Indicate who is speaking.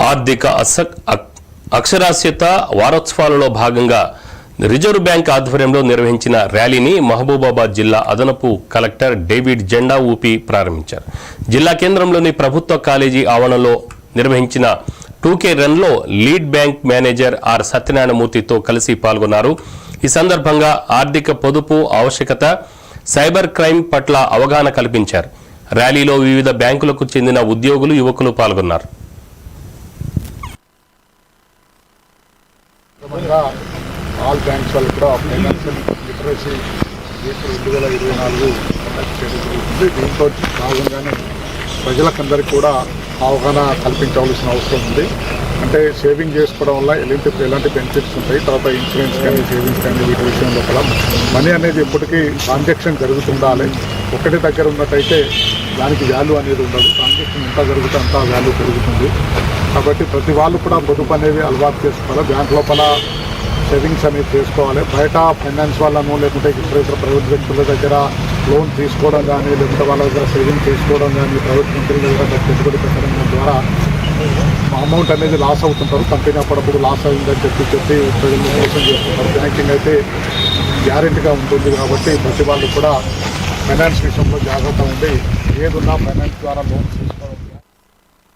Speaker 1: ఆర్థిక అక్- అక్షరాస్యత వారోత్సవాలలో భాగంగా రిజర్వ్ బ్యాంక్ ఆధ్వర్యంలో నిర్వహించిన ర్యాలీని మహబూబాబాద్ జిల్లా అదనపు కలెక్టర్ డేవిడ్ జెండా ఊపి ప్రారంభించారు. జిల్లా కేంద్రంలోని ప్రభుత్వ కాలేజీ ఆవరణలో నిర్వహించిన టూకే రన్లో లీడ్ బ్యాంక్ మేనేజర్ ఆర్ సత్యనారాయణమూర్తితో కలిసి పాల్గొన్నారు. ఈ సందర్భంగా ఆర్థిక పొదుపు ఆవశ్యకత సైబర్ క్రైమ్ పట్ల అవగాహన కల్పించారు. ర్యాలీలో వివిధ బ్యాంకులకు చెందిన ఉద్యోగులు యువకులు పాల్గొన్నారు.
Speaker 2: ఆల్ బ్యాంక్స్ వాళ్ళు కూడా ఫైనాన్షియల్ లిటరసీ వీక్ రెండు వేల ఇరవై నాలుగు కండక్ట్ చేయడం జరుగుతుంది. దీంతో భాగంగానే ప్రజలకందరికీ కూడా అవగాహన కల్పించవలసిన అవసరం ఉంది. అంటే సేవింగ్ చేసుకోవడం వల్ల ఎలాంటి ఎలాంటి బెనిఫిట్స్ ఉంటాయి తర్వాత ఇన్సూరెన్స్ కానీ సేవింగ్స్ కానీ వీటి విషయంలో కూడా మనీ అనేది ఎప్పటికీ ట్రాన్సాక్షన్ జరుగుతుండాలి. ఒకటి దగ్గర ఉన్నట్టయితే దానికి వాల్యూ అనేది ఉండదు. ట్రాన్సాక్షన్ ఎంత జరిగితే అంత వాల్యూ పెరుగుతుంది. కాబట్టి ప్రతి వాళ్ళు కూడా పొదుపు అనేది అలవాటు చేసుకోవాలి. బ్యాంక్ లోపల సేవింగ్స్ అనేది చేసుకోవాలి. బయట ఫైనాన్స్ వాళ్ళను లేకుంటే ఇతర ఇతర ప్రైవేట్ వ్యక్తుల దగ్గర లోన్ తీసుకోవడం కానీ లేకుంటే వాళ్ళ దగ్గర సేవింగ్ చేసుకోవడం కానీ ప్రైవేట్ కంపెనీల దగ్గర పెట్టుబడి పెట్టడం ద్వారా అమౌంట్ అనేది లాస్ అవుతుంటారు. కంపెనీ అప్పుడప్పుడు లాస్ అయిందని చెప్పి చెప్పి ప్రజలు మోసం చేస్తుంటారు. బ్యాంకింగ్ అయితే గ్యారెంటీగా ఉంటుంది కాబట్టి ప్రతి వాళ్ళు కూడా ఫైనాన్స్ విషయంలో జాగ్రత్త ఉండి ఏదున్నా ఫైనాన్స్ ద్వారా లోన్